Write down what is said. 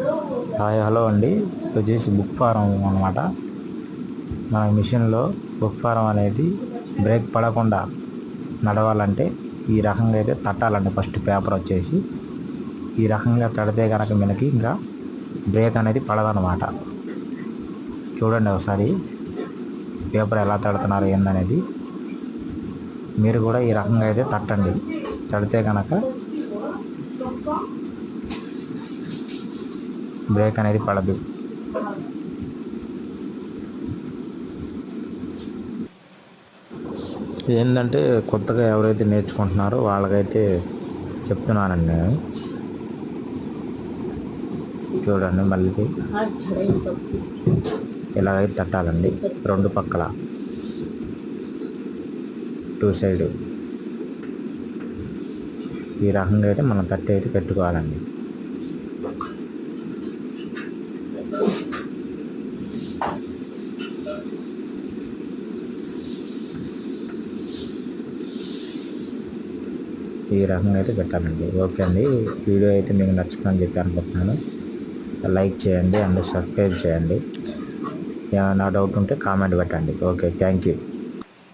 Hi hello అండి. ఇది వచ్చేసి బుక్ ఫారం అనమాట మన మిషన్లో బుక్ ఫారం అనేది బ్రేక్ పడకుండా నడవాలంటే ఈ రకంగా అయితే తట్టాలండి. ఫస్ట్ పేపర్ వచ్చేసి ఈ రకంగా తడితే కనుక మనకి ఇంకా బ్రేక్ అనేది పడదనమాట చూడండి ఒకసారి పేపర్ ఎలా తడుతున్నారు ఏందనేది. మీరు కూడా ఈ రకంగా అయితే తట్టండి. తడితే కనుక బ్రేక్ అనేది పడదు. ఏంటంటే కొత్తగా ఎవరైతే నేర్చుకుంటున్నారో వాళ్ళకైతే చెప్తున్నానండి. నేను చూడండి మళ్ళీ ఇలాగైతే తట్టాలండి. రెండు పక్కల. Two side. ఈ రకంగా అయితే మనం తట్టి అయితే పెట్టుకోవాలండి. ఈ రకంగా అయితే పెట్టాలండి ఓకే అండి. వీడియో అయితే మీకు నచ్చుతుందని చెప్పి అనుకుంటున్నాను. లైక్ చేయండి అండ్ సబ్స్క్రైబ్ చేయండి. నా డౌట్ ఉంటే కామెంట్ పెట్టండి. Okay thank you.